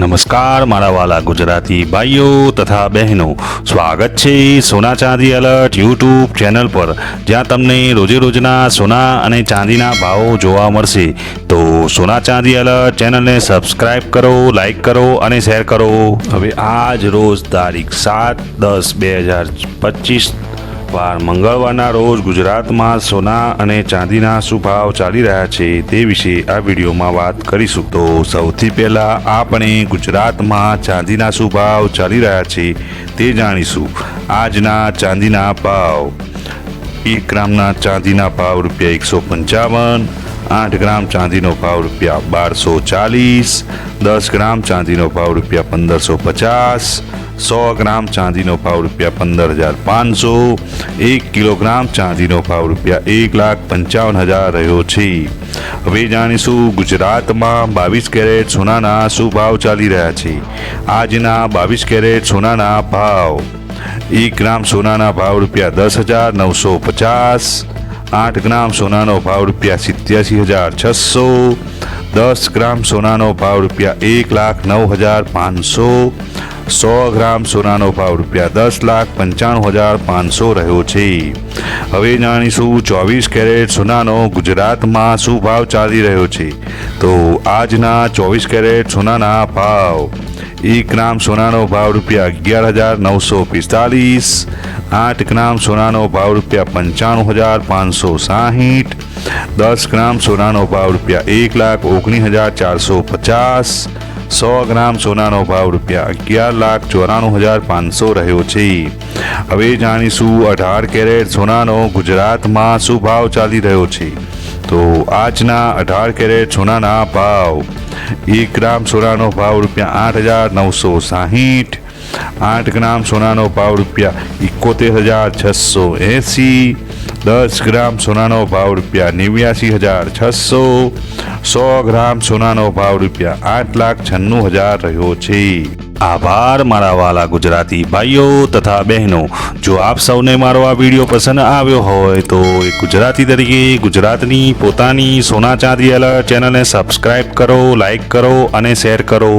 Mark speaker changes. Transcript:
Speaker 1: નમસ્કાર, મારા વાલા ગુજરાતી ભાઈઓ તથા બહેનો. સ્વાગત છે સોના ચાંદી એલર્ટ યુટ્યુબ ચેનલ પર. જ્યાં તમને રોજે રોજના સોના અને ચાંદીના ભાવો જોવા મળશે. તો સોના ચાંદી એલર્ટ ચેનલને સબસ્ક્રાઇબ કરો લાઈક કરો અને શેર કરો. હવે આજ રોજ તારીખ સાત દસ બે હજાર પચીસ મંગળવારના રોજ ગુજરાતમાં સોના અને ચાંદીના શું ભાવ ચાલી રહ્યા છે તે વિશે આ વિડીયોમાં વાત કરીશું. તો સૌથી પહેલા આપણે ગુજરાતમાં ચાંદીના શું ભાવ ચાલી રહ્યા છે તે જાણીશું. આજના ચાંદીના ભાવ. એક ગ્રામના ચાંદીના ભાવ રૂપિયા એકસો પંચાવન, આઠ ગ્રામ ચાંદીનો ભાવ રૂપિયા બારસો ચાલીસ, દસ ગ્રામ ચાંદીનો ભાવ રૂપિયા પંદરસો પચાસ સો ગ્રામ ચાંદીનો ભાવ રૂપિયા પંદર હજાર પાંચસો, એક કિલોગ્રામ ચાંદીનો ભાવ રૂપિયા એક લાખ પંચાવન હજાર રહ્યો છે. હવે જાણીશું ગુજરાતમાં બાવીસ કેરેટ સોનાના શું ભાવ ચાલી રહ્યા છે. આજના બાવીસ કેરેટ સોનાના ભાવ. એક ગ્રામ સોનાના ભાવ રૂપિયા દસ હજાર નવસો પચાસ, આઠ ગ્રામ સોનાનો ભાવ રૂપિયા સિત્યાસી હજાર છસો, દસ ગ્રામ સોનાનો ભાવ રૂપિયા એક લાખ નવ હજાર પાંચસો સો ગ્રામ સોનાનો ભાવ રૂપિયા દસ લાખ પંચાણું હજાર પાંચસો રહ્યો છે. હવે જાણીશું ચોવીસ કેરેટ સોનાનો ગુજરાતમાં શું ભાવ ચાલી રહ્યો છે. તો આજના ચોવીસ કેરેટ સોનાના ભાવ. એક ગ્રામ સોનાનો ભાવ રૂપિયા અગિયાર હજાર નવસો પિસ્તાલીસ. આઠ ગ્રામ સોનાનો ભાવ રૂપિયા પંચાણું હજાર પાંચસો સાહીઠ. દસ ગ્રામ સોનાનો ભાવ રૂપિયા એક લાખ ઓગણીસ હજાર ચારસો પચાસ. સો ગ્રામ સોનાનો ભાવ રૂપિયા અગિયાર લાખ ચોરાણું હજાર પાંચસો રહ્યો છે. હવે જાણીશું અઢાર કેરેટ સોનાનો ગુજરાતમાં શું ભાવ ચાલી રહ્યો છે. તો આજના અઢાર કેરેટ સોનાના ભાવ. એક ગ્રામ સોનાનો ભાવ રૂપિયા આઠ હજાર નવસો સાહીઠ. આઠ ગ્રામ સોનાનો ભાવ રૂપિયા એકોતેર હજાર છસો એંસી. દસ ગ્રામ સોનાનો ભાવ રૂપિયા નેવ્યાસી હજાર છસો. સો ગ્રામ સોનાનો ભાવ રૂપિયા આઠ લાખ છન્નું હજાર રહ્યો છે. આભાર મારા વાલા ગુજરાતી ભાઈઓ તથા બહેનો. જો આપ સૌને મારો આ વીડિયો પસંદ આવ્યો હોય તો એક ગુજરાતી તરીકે ગુજરાતની પોતાની સોના ચાંદી એલર્ટ ચેનલને સબસ્ક્રાઈબ કરો લાઈક કરો અને શેર કરો.